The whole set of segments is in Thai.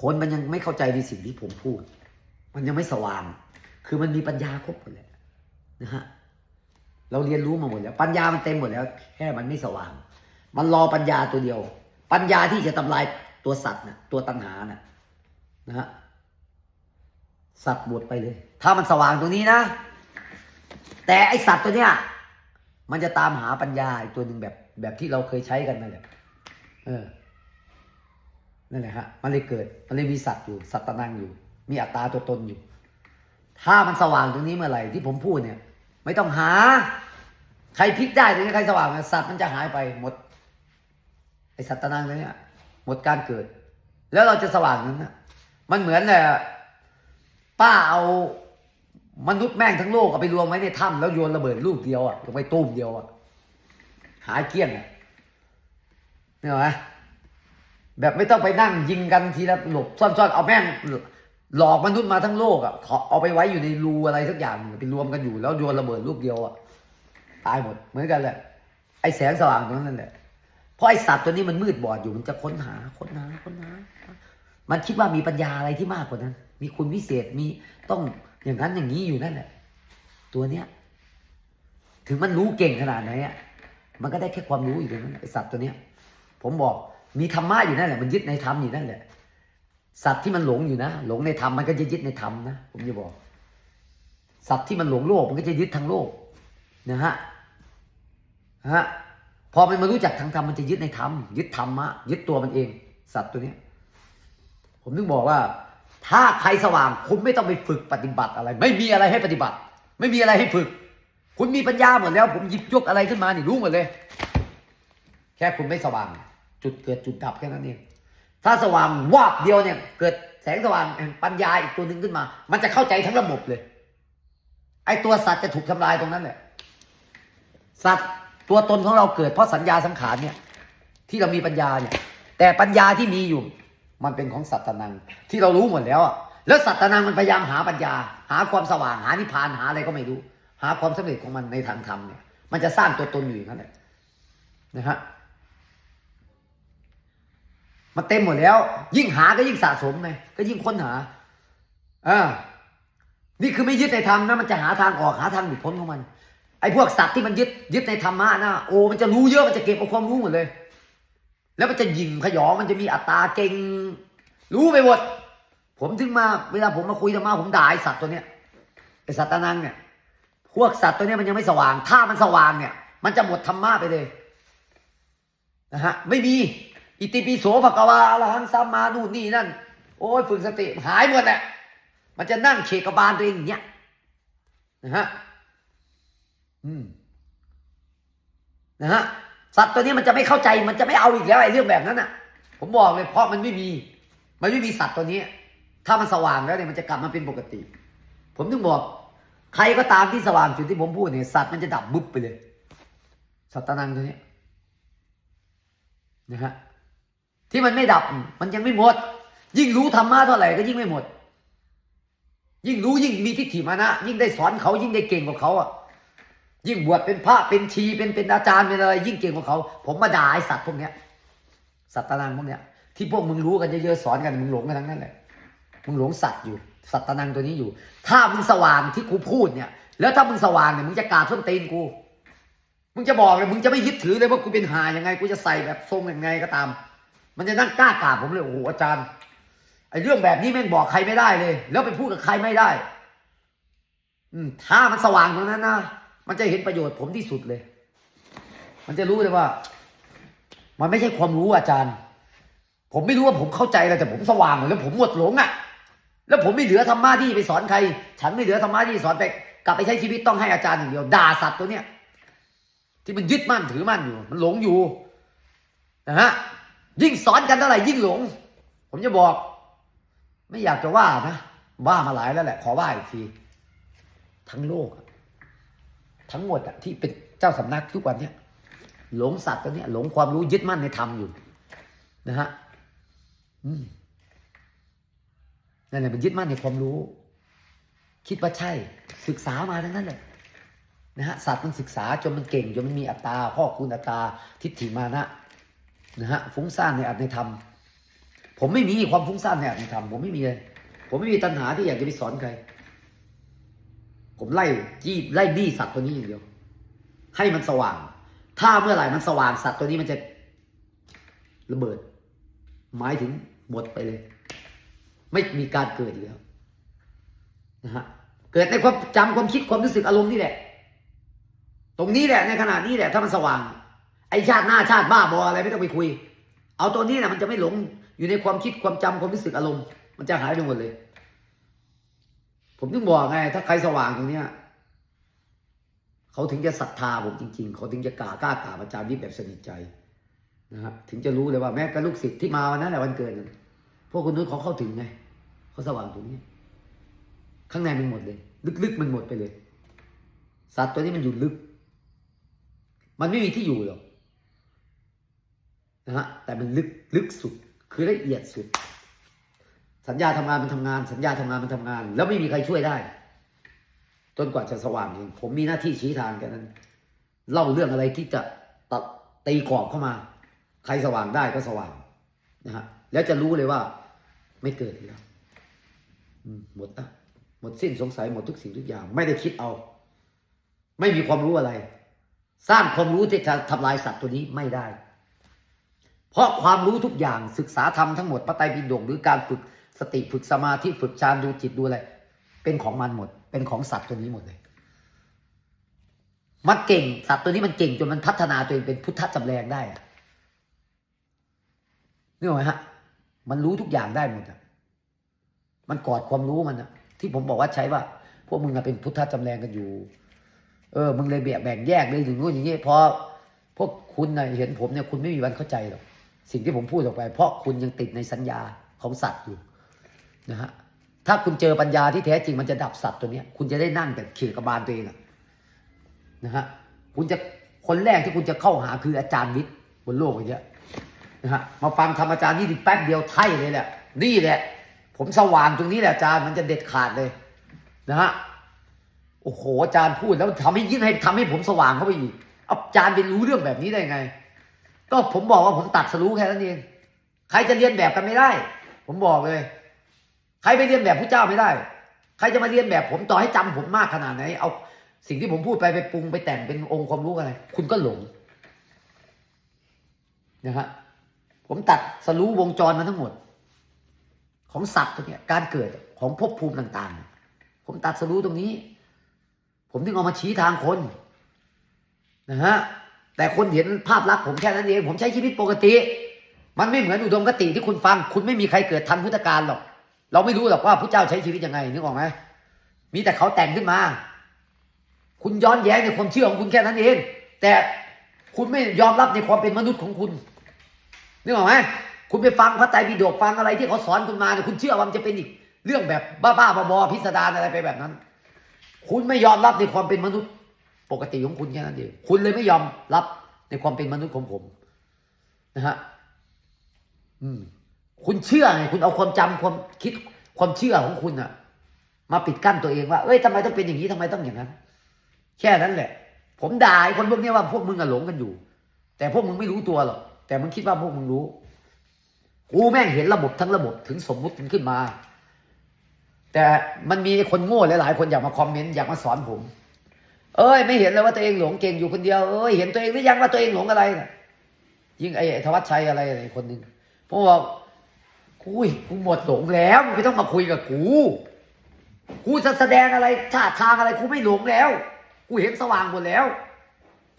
คนมันยังไม่เข้าใจในสิ่งที่ผมพูด มันยังไม่สว่าง คือมันมีปัญญาครบหมดแล้วนะฮะ เราเรียนรู้มาหมดแล้ว ปัญญามันเต็มหมดแล้ว แค่มันไม่สว่าง มันรอปัญญาตัวเดียว ปัญญาที่จะทำลายตัวสัตว์นะตัวตัณหานะนะฮะ สัตว์หมดไปเลย ถ้ามันสว่างตรงนี้นะ แต่ไอสัตว์ตัวเนี้ย มันจะตามหาปัญญาอีกตัวหนึ่งแบบแบบที่เราเคยใช้กันนั่นแหละ เออ นั่นแหละฮะมันเลยเกิดมันเลยมีสัตว์อยู่สัตว์ตะนังอยู่ มีอัตตาตัวตนอยู่ ถ้ามันสว่างตรงนี้เมื่อไหร่ที่ผมพูดเนี่ย ไม่ต้องหา ใครพลิกได้ตรงนี้ใครสว่างเนี่ยสัตว์มันจะหายไปหมดไอสัตว์ตะนังตัวเนี้ยหมดการเกิด แล้วเราจะสว่างนั้นนะมันเหมือนแหละป้าเอามนุษย์แม่งทั้งโลกเอาไปรวมไว้ในถ้ำแล้วโยนระเบิดลูกเดียวอะลงไปตุ้มเดียวอะหายเกลี้ยงอะเนี่ยไหม แบบไม่ต้องไปนั่งยิงกันทีละหลบซ่อนๆเอาแม่งหลอกมนุษย์มาทั้งโลกอะเอาไปไว้อยู่ในรูอะไรสักอย่างไปรวมกันอยู่แล้วโยนระเบิดลูกเดียวอะตายหมดเหมือนกันแหละไอ้แสงสว่างตรงนั้นแหละเพราะไอสัตว์ตัวนี้มันมืดบอดอยู่มันจะค้นหาค้นหาค้นหา มันคิดว่ามีปัญญาอะไรที่มากกว่านั้น มีคุณวิเศษมีต้องอย่างนั้นอย่างนี้อยู่นั่นแหละตัวเนี้ย ถึงมันรู้เก่งขนาดไหนอะมันก็ได้แค่ความรู้อยู่ตรงนั้นไอสัตว์ตัวเนี้ย ผมบอก มีธรรมะอยู่นั่นแหละมันยึดในธรรมอยู่นั่นแหละ สัตว์ที่มันหลงอยู่นะหลงในธรรมมันก็จะยึดในธรรมนะผมจะบอก สัตว์ที่มันหลงโลกมันก็จะยึดทางโลกนะฮะนะฮะพอมันมารู้จักทางธรรมมันจะยึดในธรรมยึดธรรมะยึดตัวมันเอง สัตว์ตัวเนี้ย ผมถึงบอกว่า ถ้าใครสว่างคุณไม่ต้องไปฝึกปฏิบัติอะไร ไม่มีอะไรให้ปฏิบัติ ไม่มีอะไรให้ฝึก คุณมีปัญญาหมดแล้ว ผมหยิบยกอะไรขึ้นมานี่รู้หมดเลย แค่คุณไม่สว่าง จุดเกิดจุดดับแค่นั้นเองถ้าสว่างวาบเดียวเนี่ย เกิดแสงสว่างแห่งปัญญาอีกตัวหนึ่งขึ้นมา มันจะเข้าใจทั้งระบบเลย ไอ้ตัวสัตว์จะถูกทำลายตรงนั้นแหละสัตว์ตัวตนของเราเกิดเพราะสัญญาสังขารเนี่ย ที่เรามีปัญญาเนี่ย แต่ปัญญาที่มีอยู่ มันเป็นของสัตตนัง ที่เรารู้หมดแล้วอะแล้วสัตตนังมันพยายามหาปัญญา หาความสว่างหานิพพานหาอะไรก็ไม่รู้ หาความสำเร็จของมันในทางธรรมเนี่ย มันจะสร้างตัวตนอยู่อย่างนั้นแหละนะฮะ มันเต็มหมดแล้ว ยิ่งหาก็ยิ่งสะสมไงก็ยิ่งค้นหาอ่านี่คือไม่ยึดในธรรมนะมันจะหาทางออกหาทางหลุดพ้นของมัน ไอ้พวกสัตว์ที่มันยึดยึดในธรรมะนะโอ้มันจะรู้เยอะมันจะเก็บเอาความรู้หมดเลย แล้วมันจะยิงขยอมันจะมีอัตราเก่งรู้ไปหมดผมถึงมาเวลาผมมาคุยธรรมะผมด่าไอสัตว์ตัวเนี้ยไอสัตว์ตานังเนี่ยพวกสัตว์ตัวเนี้ยมันยังไม่สว่าง ถ้ามันสว่างเนี่ย มันจะหมดธรรมะไปเลยนะฮะไม่มี อิติปิโสภควาอรหังสัมมานู่นนี่นั่น โอ้ยฝึกสติหายหมดแหละมันจะนั่งเขกบาลตัวเองอย่างเงี้ยนะฮะอืมนะฮะสัตว์ตัวนี้มันจะไม่เข้าใจมันจะไม่เอาอีกแล้วไอ้เรื่องแบบนั้นอะ ผมบอกเลยเพราะมันไม่มี มันไม่มีสัตว์ตัวนี้ ถ้ามันสว่างแล้วเนี่ยมันจะกลับมาเป็นปกติ ผมถึงบอก ใครก็ตามที่สว่างจุดที่ผมพูดเนี่ยสัตว์มันจะดับบุบไปเลย สัตว์ตนังตัวนี้นะฮะ ที่มันไม่ดับ มันยังไม่หมด ยิ่งรู้ธรรมะเท่าไหร่ก็ยิ่งไม่หมด ยิ่งรู้ยิ่งมีทิฏฐิมานะ ยิ่งได้สอนเขายิ่งได้เก่งกว่าเขาอะยิ่งบวชเป็นพระเป็นชีเป็นเป็นอาจารย์เป็นอะไร ยิ่งเก่งกว่าเขา ผมมาด่าไอสัตว์พวกเนี้ยสัตว์ตะนังพวกเนี้ยที่พวกมึงรู้กันเยอะๆสอนกันมึงหลงกันทั้งนั้นแหละมึงหลงสัตว์อยู่สัตว์ตะนังตัวนี้อยู่ ถ้ามึงสว่างที่กูพูดเนี่ย แล้วถ้ามึงสว่างเนี่ยมึงจะกราบส้นตีนกู มึงจะบอกเลยมึงจะไม่ยึดถือเลยว่ากูเป็นหายังไง กูจะใส่แบบทรงยังไงก็ตาม มันจะนั่งกล้ากราบผมเลยโอ้โหอาจารย์ไอ้เรื่องแบบนี้แม่งบอกใครไม่ได้เลย แล้วไปพูดกับใครไม่ได้ อืมถ้ามันสว่างตรงนั้นนะมันจะเห็นประโยชน์ผมที่สุดเลย มันจะรู้เลยว่า มันไม่ใช่ความรู้อาจารย์ ผมไม่รู้ว่าผมเข้าใจแล้วแต่ผมสว่างหมดแล้วผมหมดหลงอะ่ะ แล้วผมไม่เหลือธรรมะที่ไปสอนใคร ฉันไม่เหลือธรรมะที่สอนไปกลับไปใช้ชีวิตต้องให้อาจารย์อย่างเดียวด่าสัตว์ตัวเนี้ยที่มันยึดมั่นถือมั่นอยู่ มันหลงอยู่นะฮะ ยิ่งสอนกันเท่าไหร่ยิ่งหลง ผมจะบอก ไม่อยากจะว่านะ ว่ามาหลายแล้วแหละ ขอว่าอีกที ทั้งโลก ทั้งหมดอะที่เป็นเจ้าสำนักทุกวันเนี้ยหลงสัตว์ตัวเนี้ยหลงความรู้ยึดมั่นในธรรมอยู่ นะฮะนั่นแหละมันยึดมั่นในความรู้ คิดว่าใช่ ศึกษามาทั้งนั้นแหละนะฮะสัตว์มันศึกษาจนมันเก่งจนมันมีอัตตาพ่อคุณอัตตาทิฏฐิมานะ นะฮะฟุ้งซ่านในอัตในธรรม ผมไม่มีความฟุ้งซ่านเนี่ยในธรรมผมไม่มีเลยผมไม่มีตัณหาที่อยากจะไปสอนใคร ผมไล่จี้ไล่บี้สัตว์ตัวนี้อย่างเดียว ให้มันสว่าง ถ้าเมื่อไหร่มันสว่างสัตว์ตัวนี้มันจะระเบิด หมายถึงหมดไปเลย ไม่มีการเกิดอีกแล้วนะฮะเกิดในความจำความคิดความรู้สึกอารมณ์นี่แหละ ตรงนี้แหละในขณะนี้แหละ ถ้ามันสว่าง ไอชาติหน้าชาติบ้าบออะไรไม่ต้องไปคุย เอาตัวนี้แหละมันจะไม่หลงอยู่ในความคิดความจำความรู้สึกอารมณ์ มันจะหายไปหมดเลย ผมถึงบอกไง ถ้าใครสว่างตรงเนี้ยเขาถึงจะศรัทธาผมจริง ๆ เขาถึงจะกล้ากล้ากราบอาจารย์วิทย์แบบสนิทใจนะครับถึงจะรู้เลยว่าแม้กระลูกศิษย์ที่มาวันนั้นแหละวันเกิดนั้นพวกคนนู้นเขาเข้าถึงไงเขาสว่างตรงนี้ ข้างในมันหมดเลย ลึกๆมันหมดไปเลย สัตว์ตัวนี้มันอยู่ลึก มันไม่มีที่อยู่หรอก นะฮะแต่มันลึกลึกสุดคือละเอียดสุด สัญญาทำงานมันทำงาน สัญญาทำงานมันทำงาน แล้วไม่มีใครช่วยได้จนกว่าจะสว่างเองผมมีหน้าที่ชี้ทางแค่นั้น เล่าเรื่องอะไรที่จะตัดตีกรอบเข้ามา ใครสว่างได้ก็สว่างนะฮะแล้วจะรู้เลยว่า ไม่เกิดแล้วอืมหมดนะหมดสิ้นสงสัยหมดทุกสิ่งทุกอย่าง ไม่ได้คิดเอา ไม่มีความรู้อะไร สร้างความรู้ที่จะทำลายสัตว์ตัวนี้ไม่ได้ เพราะความรู้ทุกอย่างศึกษาธรรมทั้งหมดพระไตรปิฎกหรือการฝึกสติฝึกสมาธิฝึกฌานดูจิตดูอะไรเป็นของมันหมด เป็นของสัตว์ตัวนี้หมดเลย มันเก่งสัตว์ตัวนี้มันเก่งจนมันพัฒนาตัวเองเป็นพุทธจำแรงได้อะนี่ไหมฮะ มันรู้ทุกอย่างได้หมดอะมันกอดความรู้มันอะที่ผมบอกว่าใช้ว่า พวกมึงอะเป็นพุทธจำแรงกันอยู่ เออ มึงเลยแบ่งแบ่งแยกเลยถึงนู้นอย่างนี้พอพวกคุณนะเห็นผมเนี่ยคุณไม่มีวันเข้าใจหรอก สิ่งที่ผมพูดออกไป เพราะคุณยังติดในสัญญาของสัตว์อยู่นะฮะถ้าคุณเจอปัญญาที่แท้จริงมันจะดับสัตว์ตัวเนี้ยคุณจะได้นั่งแบบเขี่ยกระบาลตัวเองนะฮะคุณจะคนแรกที่คุณจะเข้าหาคืออาจารย์วิทย์บนโลกอย่างเงี้ยนะฮะมาฟังธรรมอาจารย์นี่ดิแป๊บเดียวไท่เลยแหละนี่แหละ ผมสว่างตรงนี้แหละอาจารย์มันจะเด็ดขาดเลยนะฮะโอ้โหอาจารย์พูดแล้วทำให้ยิ่งให้ทำให้ผมสว่างเข้าไปอีกอาอาจารย์ไปรู้เรื่องแบบนี้ได้ไง ก็ผมบอกว่าผมตัดสรู้แค่นั้นเอง ใครจะเรียนแบบกันไม่ได้ ผมบอกเลย ใครไปเรียนแบบพระเจ้าไม่ได้ ใครจะมาเรียนแบบผมต่อให้จำผมมากขนาดไหน เอาสิ่งที่ผมพูดไปไปปรุงไปแต่งเป็นองค์ความรู้อะไร คุณก็หลงนะฮะผมตัดสรู้วงจรมาทั้งหมด ของสัตว์ตัวเนี้ยการเกิดของภพภูมิต่างๆ ผมตัดสรู้ตรงนี้ ผมถึงเอามาชี้ทางคนนะฮะ แต่คนเห็นภาพลักษณ์ผมแค่นั้นเอง ผมใช้ชีวิตปกติ มันไม่เหมือนอุดมคติที่คุณฟัง คุณไม่มีใครเกิดทันพุทธกาลหรอก เราไม่รู้หรอกว่าพระเจ้าใช้ชีวิตยังไงนึกออกไหมมีแต่เขาแต่งขึ้นมา คุณย้อนแย้งในความเชื่อของคุณแค่นั้นเอง แต่คุณไม่ยอมรับในความเป็นมนุษย์ของคุณนึกออกไหมคุณไปฟังพระไตรปิฎกฟังอะไรที่เขาสอนคุณมาเนี่ยคุณเชื่อว่ามันจะเป็นอีกเรื่องแบบบ้าๆบอๆพิสดารอะไรไปแบบนั้น คุณไม่ยอมรับในความเป็นมนุษย์ ปกติของคุณแค่นั้นเองคุณเลยไม่ยอมรับในความเป็นมนุษย์ของผมนะฮะอืม คุณเชื่อไงคุณเอาความจำความคิดความเชื่อของคุณอะมาปิดกั้นตัวเองว่าเอ้ยทำไมต้องเป็นอย่างนี้ทำไมต้องอย่างนั้น แค่นั้นแหละ ผมด่าไอ้คนพวกนี้ว่าพวกมึงอะหลงกันอยู่ แต่พวกมึงไม่รู้ตัวหรอกแต่มึงคิดว่าพวกมึงรู้กูแม่งเห็นระบบทั้งระบบถึงสมมุติมันขึ้นมา แต่มันมีคนโง่หลายๆ คนอยากมาคอมเมนต์อยากมาสอนผม เอ้ยไม่เห็นเลยว่าตัวเองหลงเก่งอยู่คนเดียวเอ้ยเห็นตัวเองหรือยังว่าตัวเองหลงอะไรนะยิ่งไอ้ธวัชชัยอะไรอะไรคนหนึ่งผมบอกกูยกูหมดหลงแล้วไม่ต้องมาคุยกับกูกูจะแสดงอะไรท่าทางอะไรกูไม่หลงแล้ว กูเห็นสว่างหมดแล้ว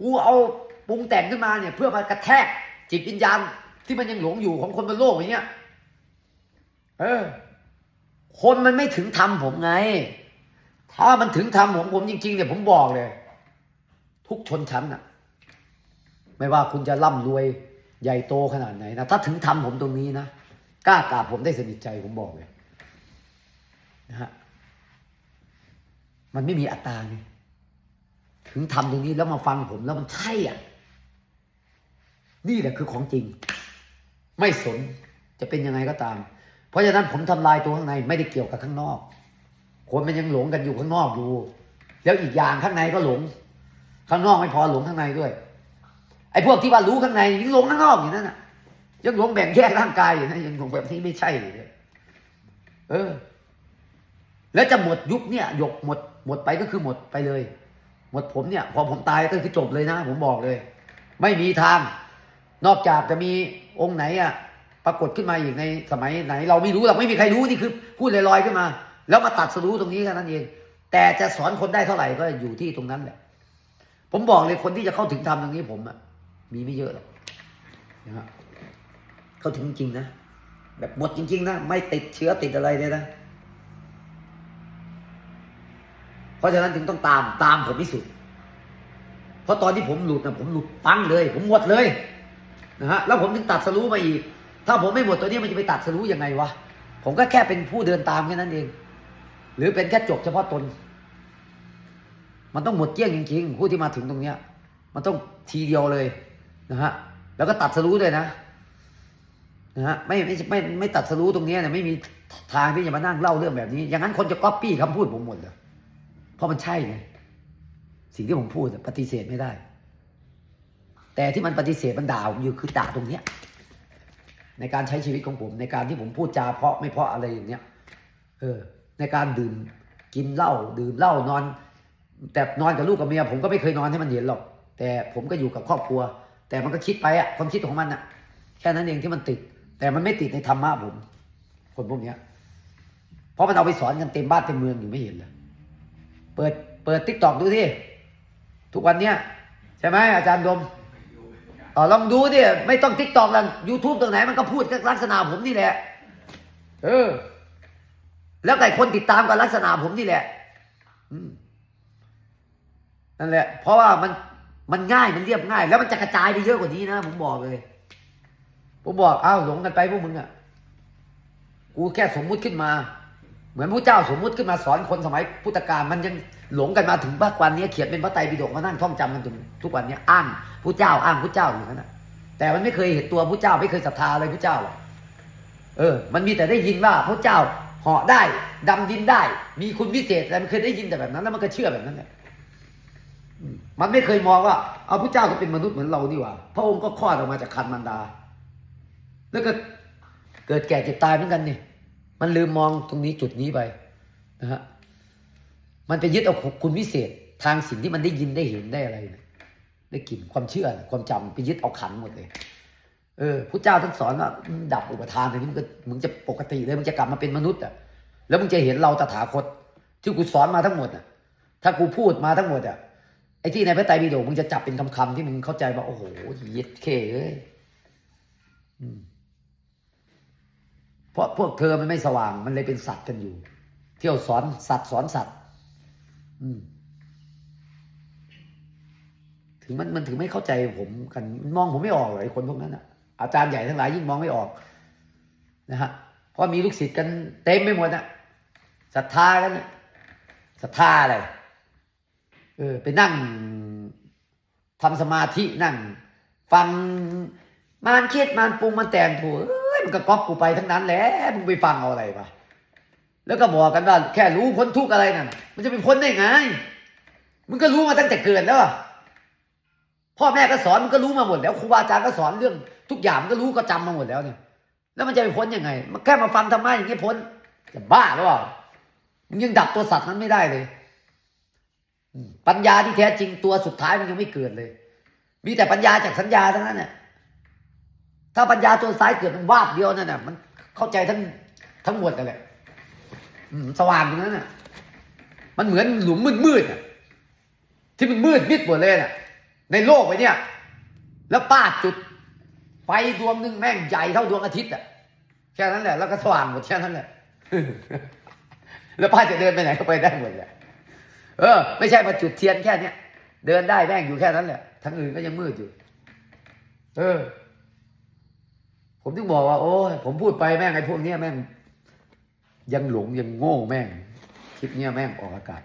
กูเอาปรุงแต่งขึ้นมาเนี่ย เพื่อมากระแทกจิตวิญญาณที่มันยังหลงอยู่ของคนบนโลกอย่างเงี้ย เออ คนมันไม่ถึงทำผมไง ถ้ามันถึงทำผมผมจริง ๆ เนี่ยผมบอกเลย ทุกชนชั้นน่ะไม่ว่าคุณจะร่ำรวยใหญ่โตขนาดไหนนะถ้าถึงทำผมตรงนี้นะกล้ากราบผมได้สนิทใจผมบอกเลยนะฮะมันไม่มีอัตตาไงถึงทำตรงนี้แล้วมาฟังผมแล้วมันใช่อะ นี่แหละคือของจริง ไม่สนจะเป็นยังไงก็ตาม เพราะฉะนั้นผมทำลายตัวข้างในไม่ได้เกี่ยวกับข้างนอก คนมันยังหลงกันอยู่ข้างนอกอยู่ แล้วอีกอย่างข้างในก็หลง ข้างนอกไม่พอหลงข้างในด้วย ไอ้พวกที่ว่ารู้ข้างในยิ่งหลงข้างนอกอย่างนั้นน่ะ ยังหลงแบ่งแยกร่างกายอยู่นะยังหลงแบบนี้ไม่ใช่เลยเออ แล้วจะหมดยุคเนี่ยหยกหมด หมดไปก็คือหมดไปเลย หมดผมเนี่ย พอผมตายก็คือจบเลยนะ ผมบอกเลย ไม่มีทาง นอกจากจะมีองค์ไหนอะปรากฏขึ้นมาอีกในสมัยไหน เราไม่รู้หรอกไม่มีใครรู้นี่คือ พูดลอยๆขึ้นมา แล้วมาตัดสรู้ตรงนี้แค่นั้นเอง แต่จะสอนคนได้เท่าไหร่ก็อยู่ที่ตรงนั้นแหละ ผมบอกเลยคนที่จะเข้าถึงธรรมตรงนี้ผมอะมีไม่เยอะหรอกนะฮะเข้าถึงจริงนะ แบบหมดจริง ๆ นะ ไม่ติดเชื้อติดอะไรเลยนะ เพราะฉะนั้นถึงต้องตามตามผมที่สุด เพราะตอนที่ผมหลุดนะผมหลุดปังเลย ผมหมดเลยนะฮะแล้วผมถึงตัดสรู้มาอีก ถ้าผมไม่หมดตัวนี้มันจะไปตัดสรู้ยังไงวะผมก็แค่เป็นผู้เดินตามแค่นั้นเอง หรือเป็นแค่จบเฉพาะตน มันต้องหมดเกลี้ยงจริงๆผู้ที่มาถึงตรงเนี้ย มันต้องทีเดียวเลยนะฮะแล้วก็ตัดสรู้ด้วยนะนะฮะไม่ไม่ไม่ไม่ตัดสรู้ตรงเนี้ยเนี่ยไม่มีทางที่จะมานั่งเล่าเรื่องแบบนี้ อย่างนั้นคนจะก๊อปปี้คำพูดผมหมดเลยเพราะมันใช่ไงสิ่งที่ผมพูดปฏิเสธไม่ได้ แต่ที่มันปฏิเสธมันด่าผมอยู่คือด่าตรงเนี้ย ในการใช้ชีวิตของผม ในการที่ผมพูดจาเพราะไม่เพราะอะไรอย่างเนี้ย เออ ในการดื่มกินเหล้าดื่มเหล้านอน แต่นอนกับลูกกับเมียผมก็ไม่เคยนอนให้มันเห็นหรอก แต่ผมก็อยู่กับครอบครัว แต่มันก็คิดไปอะความคิดของมันอะแค่นั้นเองที่มันติด แต่มันไม่ติดในธรรมะผม คนพวกเนี้ยเพราะมันเอาไปสอนกันเต็มบ้านเต็มเมืองอยู่ไม่เห็นเลยเปิดเปิดทิกตอกดูที่ทุกวันเนี้ยใช่ไหมอาจารย์ดมเออลองดูดิไม่ต้องทิกตอกแล้วยูทูบตรงไหนมันก็พูดลักษณะผมนี่แหละ เออ แล้วแต่คนติดตามกับลักษณะผมนี่แหละนั่นแหละ เพราะว่ามันมันง่ายมันเรียบง่าย แล้วมันจะกระจายไปเยอะกว่านี้นะผมบอกเลย ผมบอกอ้าวหลงกันไปพวกมึงอะกูแค่สมมุติขึ้นมา เหมือนพระเจ้าสมมุติขึ้นมาสอนคนสมัยพุทธกาลมันยังหลงกันมาถึงบ้วันนี้เขียนเป็นพระไตรปิฎกมานั่งท่องจำกันจนทุกวันนี้อ้างพระเจ้าอ้างพระเจ้าอยู่นั่นนะแต่มันไม่เคยเห็นตัวพระเจ้าไม่เคยศรัทธาอะไรพระเจ้าหรอกเออ มันมีแต่ได้ยินว่าพระเจ้า เหาะได้ดำดินได้ มีคุณวิเศษแต่มันเคยได้ยินแต่แบบนั้น แล้วมันก็เชื่อแบบนั้นแหละมันไม่เคยมองว่าเอาพระเจ้าก็เป็นมนุษย์เหมือนเรานี่หว่า พระองค์ก็คลอดออกมาจากคันมันดา แล้วก็เกิดแก่เจ็บตายเหมือนกันนี่มันลืมมองตรงนี้จุดนี้ไปนะฮะมันไปยึดเอาคุณวิเศษทางสิ่งที่มันได้ยินได้เห็นได้อะไรนะได้กลิ่นความเชื่อความจำไปยึดเอาขันหมดเลย เออพระเจ้าท่านสอนว่าดับอุปทานเลยมึงก็มึงจะปกติเลยมึงจะกลับมาเป็นมนุษย์อะแล้วมึงจะเห็นเราตถาคต ที่กูสอนมาทั้งหมดอะ ถ้ากูพูดมาทั้งหมดอะไอ้ที่ในพระไตรปิฎกมึงจะจับเป็นคำๆที่มึงเข้าใจว่าโอ้โหเย็ดเคเอ้ยเพราะพวกเธอมันไม่สว่าง มันเลยเป็นสัตว์กันอยู่ เที่ยวสอนสัตว์สอนสัตว์ถึงมันมันถึงไม่เข้าใจผมกันมันมองผมไม่ออกเลยคนพวกนั้นอะ อาจารย์ใหญ่ทั้งหลายยิ่งมองไม่ออกนะฮะเพราะมีลูกศิษย์กันเต็มไปหมดอะศรัทธากันนะศรัทธาอะไรเออไปนั่งทำสมาธินั่ง ฟังมานคิดมานปรุงมันแต่งถูเอ้ยมันก็ก๊อปกูไปทั้งนั้นแหละมึงไปฟังเอาอะไรปะแล้วก็บอกกันว่าแค่รู้พ้นทุกข์อะไรนั่นมันจะเป็นพ้นได้ไงมึงก็รู้มาตั้งแต่เกิดแล้วอะ พ่อแม่ก็สอนมึงก็รู้มาหมดแล้วครูบาอาจารย์ก็สอนเรื่อง ทุกอย่างมึงก็รู้ก็จำมาหมดแล้วเนี่ยแล้วมันจะไปพ้นยังไง มันแค่มาฟังธรรมะอย่างนี้พ้นจะบ้าหรือเปล่ามึงยังดับตัวสัตว์นั้นไม่ได้เลย ปัญญาที่แท้จริงตัวสุดท้ายมันยังไม่เกิดเลย มีแต่ปัญญาจากสัญญาทั้งนั้นเนี่ยถ้าปัญญาตัวซ้ายเกิดมันวาบเดียวนั่นน่ะมันเข้าใจทั้งทั้งหมดนั่นแหละอืมสว่างตรงนั้นน่ะ มันเหมือนหลุมมืดๆอะที่มันมืดมิดหมดเลยน่ะ ในโลกไปเนี่ย แล้วป้าจุดไฟดวงหนึ่งแม่งใหญ่เท่าดวงอาทิตย์อะแค่นั้นแหละแล้วก็สว่างหมดแค่นั้นแหละแล้วป้าจะเดินไปไหนก็ไปได้หมดแหละเออ ไม่ใช่มาจุดเทียนแค่เนี้ยเดินได้แม่งอยู่แค่นั้นแหละทั้งอื่นก็ยังมืดอยู่ เออ ผมถึงบอกว่า โอ้ยผมพูดไปแม่งไอ้พวกเนี้ยแม่ง ยังหลงยังโง่แม่งคลิปเนี้ยแม่งออกอากาศ